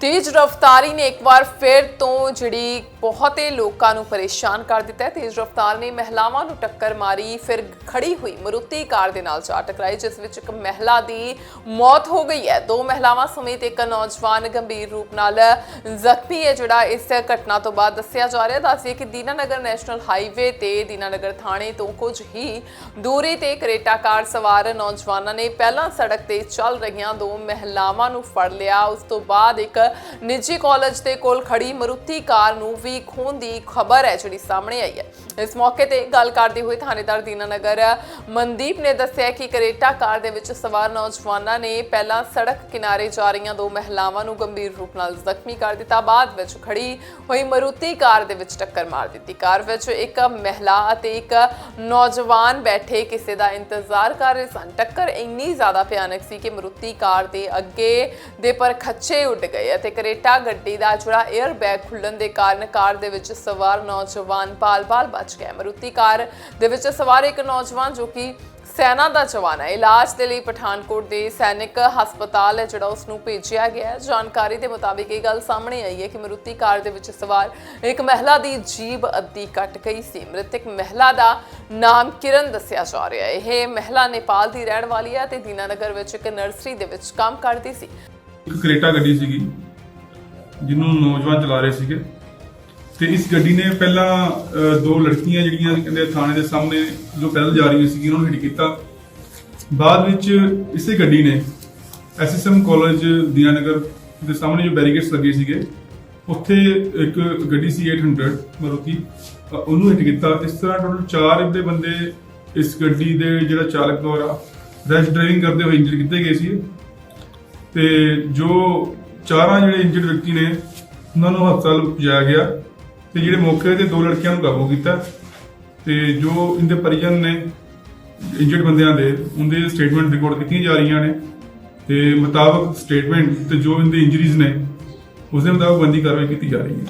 ਤੇਜ਼ ਰਫ਼ਤਾਰੀ ਨੇ ਇੱਕ ਵਾਰ ਫਿਰ ਤੋਂ ਜਿਹੜੀ ਬਹੁਤੇ ਲੋਕਾਂ ਨੂੰ ਪਰੇਸ਼ਾਨ ਕਰ ਦਿੱਤਾ ਹੈ। ਤੇਜ਼ ਰਫ਼ਤਾਰ ਨੇ ਮਹਿਲਾਵਾਂ ਨੂੰ ਟੱਕਰ ਮਾਰੀ, ਫਿਰ ਖੜੀ ਹੋਈ ਮਰੂਤੀ ਕਾਰ ਦੇ ਨਾਲ ਜਾ ਟਕਰਾਈ, ਜਿਸ ਵਿੱਚ ਇੱਕ ਮਹਿਲਾ ਦੀ ਮੌਤ ਹੋ ਗਈ ਹੈ। ਦੋ ਮਹਿਲਾਵਾਂ ਸਮੇਤ ਇੱਕ ਨੌਜਵਾਨ ਗੰਭੀਰ ਰੂਪ ਨਾਲ ਜ਼ਖਮੀ ਹੈ, ਜਿਹੜਾ ਇਸ ਘਟਨਾ ਤੋਂ ਬਾਅਦ ਦੱਸਿਆ ਜਾ ਰਿਹਾ ਦੱਸਿਏ ਕਿ ਦੀਨਾਨਗਰ ਨੈਸ਼ਨਲ ਹਾਈਵੇ ਤੇ ਦੀਨਾਨਗਰ ਥਾਣੇ ਤੋਂ ਕੁਝ ਹੀ ਦੂਰੀ ਤੇ ਕਰੇਟਾ ਕਾਰ ਸਵਾਰ ਨੌਜਵਾਨਾਂ ਨੇ ਪਹਿਲਾਂ ਸੜਕ ਤੇ ਚੱਲ ਰਹੀਆਂ ਦੋ ਮਹਿਲਾਵਾਂ ਨੂੰ ਫੜ ਲਿਆ। ਉਸ ਤੋਂ ਬਾਅਦ ਇੱਕ ਨਿੱਜੀ ਕਾਲਜ ਦੇ ਕੋਲ ਖੜੀ ਮਰੂਤੀ ਕਾਰ ਨੂੰ ਵੀ ਖੋਹਣ ਦੀ ਖਬਰ ਹੈ ਜਿਹੜੀ ਸਾਹਮਣੇ ਆਈ ਹੈ। ਇਸ ਮੌਕੇ ਤੇ ਗੱਲ ਕਰਦੇ ਹੋਏ ਥਾਣੇਦਾਰ ਦੀਨਾਨਗਰ ਮਨਦੀਪ ਨੇ ਦੱਸਿਆ ਕਿ ਕਰੇਟਾ ਕਾਰ ਦੇ ਵਿੱਚ ਸਵਾਰ ਨੌਜਵਾਨਾਂ ਨੇ ਪਹਿਲਾਂ ਸੜਕ ਕਿਨਾਰੇ ਜਾ ਰਹੀਆਂ ਦੋ ਮਹਿਲਾਵਾਂ ਨੂੰ ਗੰਭੀਰ ਰੂਪ ਨਾਲ ਜ਼ਖਮੀ ਕਰ ਦਿੱਤਾ। ਬਾਅਦ ਵਿੱਚ ਖੜੀ ਹੋਈ ਮਰੂਤੀ ਕਾਰ ਦੇ ਵਿੱਚ ਟੱਕਰ ਮਾਰ ਦਿੱਤੀ। ਕਾਰ ਵਿੱਚ ਇੱਕ ਮਹਿਲਾ ਅਤੇ ਇੱਕ ਨੌਜਵਾਨ ਬੈਠੇ ਕਿਸੇ ਦਾ ਇੰਤਜ਼ਾਰ ਕਰ ਰਹੇ ਸਨ। ਟੱਕਰ ਇੰਨੀ ਜ਼ਿਆਦਾ ਭਿਆਨਕ ਸੀ ਕਿ ਮਰੂਤੀ ਕਾਰ ਦੇ ਅੱਗੇ ਦੇ ਪਰ ਖੱਚੇ ਉੱਡ ਗਏ ਅਤੇ ਕਰੇਟਾ ਗੱਡੀ ਦਾ ਜਿਹੜਾ 에ਅਰ ਬੈਗ ਖੁੱਲਣ ਦੇ ਕਾਰਨ ਕਾਰ ਦੇ ਵਿੱਚ ਸਵਾਰ ਨੌਜਵਾਨ ਪਾਲ-ਪਾਲ ਬਚ ਗਿਆ ਮਰੂਤੀ ਕਾਰ ਦੇ ਵਿੱਚ ਸਵਾਰ ਇੱਕ ਨੌਜਵਾਨ ਜੋ ਕਿ ਸੈਨਾ ਦਾ ਜਵਾਨ ਹੈ। ਇਲਾਜ ਦੇ ਲਈ ਪਠਾਨਕੋਟ ਦੇ ਸੈਨਿਕ ਹਸਪਤਾਲ ਹੈ, ਜਿਹੜਾ ਉਸ ਨੂੰ ਭੇਜਿਆ ਗਿਆ ਹੈ। ਜਾਣਕਾਰੀ ਦੇ ਮੁਤਾਬਿਕ ਇਹ ਗੱਲ ਸਾਹਮਣੇ ਆਈ ਹੈ ਕਿ ਮਰੂਤੀ ਕਾਰ ਦੇ ਵਿੱਚ ਸਵਾਰ ਇੱਕ ਮਹਿਲਾ ਦੀ ਜੀਬ ਅੱਧੀ ਕੱਟ ਗਈ ਸੀ। ਮ੍ਰਿਤਕ ਮਹਿਲਾ ਦਾ ਨਾਮ ਕਿਰਨ ਦੱਸਿਆ ਜਾ ਰਿਹਾ ਹੈ। ਇਹ ਮਹਿਲਾ ਨੇਪਾਲ ਦੀ ਰਹਿਣ ਵਾਲੀ ਹੈ ਤੇ ਦੀਨਾਨਗਰ ਵਿੱਚ ਇੱਕ ਨਰਸਰੀ ਦੇ ਵਿੱਚ ਕੰਮ ਕਰਦੀ ਸੀ। ਇੱਕ ਕਰੇਟਾ ਗੱਡੀ ਸੀਗੀ। ਜਿਹਨੂੰ ਨੌਜਵਾਨ ਚਲਾ ਰਹੇ ਸੀਗੇ। ਤੇ ਇਸ ਗੱਡੀ ਨੇ ਪਹਿਲਾਂ ਅਹ, ਦੋ ਲੜਕੀਆਂ ਜਿਹੜੀਆਂ ਕਹਿੰਦੇ ਥਾਣੇ ਦੇ ਸਾਹਮਣੇ ਜੋ ਪੈਦਲ ਜਾ ਰਹੀਆਂ ਸੀਗੀਆਂ ਉਹਨਾਂ ਨੂੰ ਹਿੱਟ ਕੀਤਾ। ਬਾਅਦ ਵਿੱਚ ਇਸੇ ਗੱਡੀ ਨੇ ਐਸਐਸਐਮ ਕਾਲਜ ਦੀਨਾਨਗਰ ਦੇ ਸਾਹਮਣੇ ਜੋ ਬੈਰੀਕੇਡਸ ਲੱਗੇ ਸੀਗੇ ਉੱਥੇ ਇੱਕ ਗੱਡੀ ਸੀ 800 ਮਾਰੂਤੀ ਅਹ, ਉਹਨੂੰ ਹਿੱਟ ਕੀਤਾ। ਇਸ ਤਰ੍ਹਾਂ ਟੋਟਲ ਚਾਰ ਇਹਦੇ ਬੰਦੇ ਇਸ ਗੱਡੀ ਦੇ ਜਿਹੜਾ ਚਾਲਕ ਦੁਆਰਾ ਰੈਸ਼ ਡਰਾਈਵਿੰਗ ਕਰਦੇ ਹੋਏ ਇੰਜਰ ਕੀਤੇ ਗਏ ਸੀ ਤੇ ਜੋ ਚਾਰਾਂ ਜਿਹੜੇ ਇੰਜਰਡ ਵਿਅਕਤੀ ਨੇ, ਉਹਨਾਂ ਨੂੰ ਹਸਪਤਾਲ ਪਹੁੰਚਾਇਆ ਗਿਆ ਤੇ ਜਿਹੜੇ ਮੌਕੇ ਤੇ ਦੋ ਲੜਕੀਆਂ ਨੂੰ ਕਾਬੂ ਕੀਤਾ ਤੇ ਜੋ ਇਹਦੇ ਪਰਿਜਨ ਨੇ ਇੰਜਰਡ ਬੰਦਿਆਂ ਦੇ, ਉਹਦੇ ਸਟੇਟਮੈਂਟ ਰਿਕਾਰਡ ਕੀਤੀਆਂ ਜਾ ਰਹੀਆਂ ਨੇ ਤੇ ਮੁਤਾਬਕ ਸਟੇਟਮੈਂਟ ਤੇ ਜੋ ਇਹਦੇ ਇੰਜਰੀਜ਼ ਨੇ ਉਸ ਦੇ ਮੁਤਾਬਕ ਬੰਦੀ ਕਾਰਵਾਈ ਕੀਤੀ ਜਾ ਰਹੀ ਹੈ।